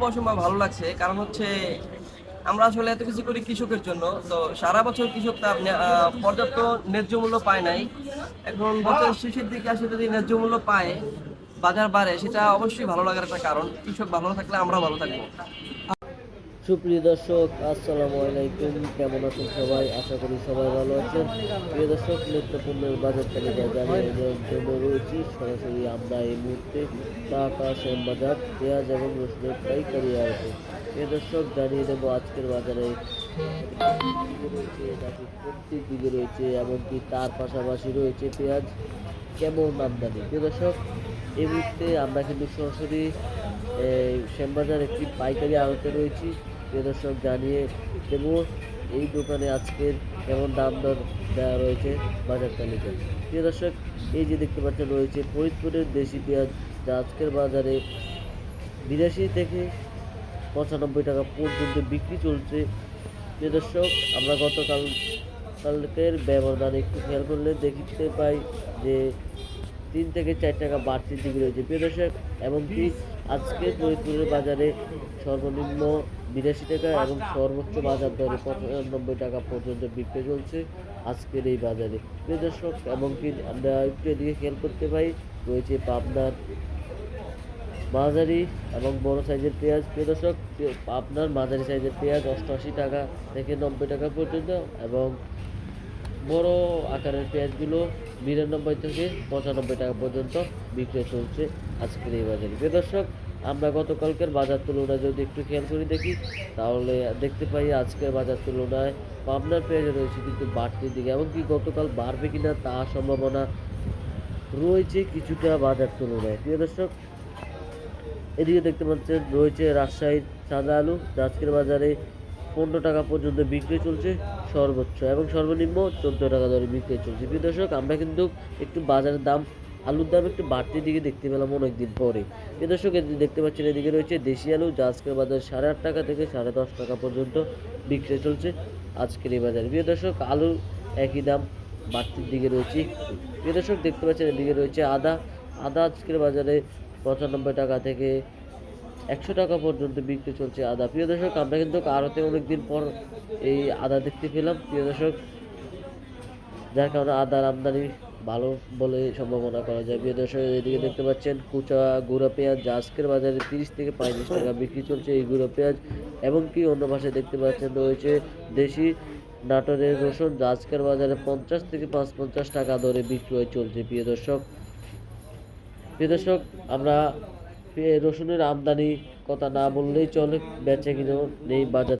খুব অসম্ভব ভালো লাগছে। কারণ হচ্ছে, আমরা আসলে এত কিছু করি কৃষকের জন্য। তো সারা বছর কৃষক তার পর্যাপ্ত ন্যায্য মূল্য পায় নাই। এখন বছর শেষের দিকে আসে যদি ন্যায্য মূল্য পায়, বাজার বাড়ে, সেটা অবশ্যই ভালো লাগার একটা কারণ। কৃষক ভালো থাকলে আমরা ভালো থাকব। সুপ্রিয় দর্শক, আসসালামু আলাইকুম। কেমন আছেন সবাই? আশা করি সবাই ভালো আছেন। প্রিয় দর্শক, নিত্যপণ্যের বাজার তালিকা জানিয়ে জন্য রয়েছি। সরাসরি আমরা এই মুহূর্তে ঢাকা শ্যামবাজার পেঁয়াজ এবং রসুনের পাইকারি আড়তে প্রিয় দর্শক, জানিয়ে দেবো আজকের বাজারে। রয়েছে প্রত্যেক দিকে রয়েছে এমনকি তার পাশাপাশি রয়েছে পেঁয়াজ। কেমন আমদানি? প্রিয় দর্শক, এই মুহূর্তে আমরা কিন্তু সরাসরি এই শ্যামবাজার একটি পাইকারি আড়তে রয়েছি। প্রিয় দর্শক, জানিয়ে দেব, এই দোকানে আজকের কেমন দাম দর দেওয়া রয়েছে বাজার তালিকায়। প্রিয় দর্শক, এই যে দেখতে পাচ্ছেন, রয়েছে ফরিদপুরের দেশি পেঁয়াজ, যা আজকের বাজারে বিরাশি থেকে পঁচানব্বই টাকা পর্যন্ত বিক্রি চলছে। প্রিয় দর্শক, আমরা গতকাল কালকের ব্যবধান একটু খেয়াল করলে দেখতে পাই যে তিন থেকে চার টাকা বাড়তির দিকে রয়েছে। প্রিয় দর্শক, এমনকি আজকে ফরিদপুরের বাজারে সর্বনিম্ন বিরাশি টাকা এবং সর্বোচ্চ বাজার দরে পঁচানব্বই টাকা পর্যন্ত বিক্রি চলছে আজকের এই বাজারে। প্রিয় দর্শক, এমনকি আমরা একটু এদিকে খেয়াল করতে পাই রয়েছে পাবনার মাঝারি এবং বড় সাইজের পেঁয়াজ। প্রিয় দর্শক আপনার মাঝারি সাইজের পেঁয়াজ অষ্টআশি টাকা থেকে নব্বই টাকা পর্যন্ত এবং বড় আকারের পেঁয়াজগুলো বিরানব্বই থেকে পঁচানব্বই টাকা পর্যন্ত বিক্রি চলছে আজকের এই বাজারে। প্রিয় দর্শক, আমরা গতকালকের বাজার তুলনায় যদি একটু খেয়াল করে দেখি, তাহলে দেখতে পাই আজকের বাজার তুলনায় পাবনার পেঁয়াজ রয়েছে কিন্তু বাড়তির দিকে, এমনকি গতকাল বাড়বে কিনা তা সম্ভাবনা রয়েছে কিছুটা বাজার তুলনায়। প্রিয় দর্শক, এদিকে দেখতে পাচ্ছেন রয়েছে রাজশাহীর সাদা আলু। আজকের বাজারে পনেরো টাকা পর্যন্ত বিক্রি চলছে সর্বোচ্চ এবং সর্বনিম্ন চোদ্দ টাকা দরে বিক্রি চলছে। প্রিয় দর্শক, আমরা কিন্তু একটু বাজারের দাম, আলুর দাম একটু বাড়তির দিকে দেখতে পেলাম অনেকদিন পরে। প্রিয় দর্শক দেখতে পাচ্ছেন, এদিকে রয়েছে দেশি আলু যা আজকের বাজারে সাড়ে আট টাকা থেকে সাড়ে দশ টাকা পর্যন্ত বিক্রি চলছে আজকের এই বাজারে। প্রিয় দর্শক, আলু একই দাম বাড়তির দিকে রয়েছে প্রিয় দর্শক, দেখতে পাচ্ছেন, এদিকে রয়েছে আদা। আদা আজকের বাজারে পঁচানব্বই টাকা থেকে একশো টাকা পর্যন্ত বিক্রি চলছে আদা। প্রিয় দর্শক, আমরা কিন্তু আরতে অনেকদিন পর এই আদা দেখতে পেলাম। প্রিয় দর্শক, যার কারণে আদার আমদানি ভালো বলে সম্ভাবনা করা যায়। প্রিয় দর্শক, এদিকে দেখতে পাচ্ছেন, কুচা গুঁড়া পেঁয়াজ, যা আজকের বাজারে তিরিশ থেকে পঁয়ত্রিশ টাকা বিক্রি চলছে এই গুঁড়ো পেঁয়াজ। এবং কি অন্য ভাষায় দেখতে পাচ্ছেন, রয়েছে দেশি নাটোরের রসুন, যা আজকের বাজারে পঞ্চাশ থেকে পাঁচ পঞ্চাশ টাকা দরে বিক্রি হয়ে চলছে। প্রিয় দর্শক প্রিয় দর্শক, আমরা রসুনের আমদানি কথা না বললেই চলে বেচে কিনেও নেই বাজার।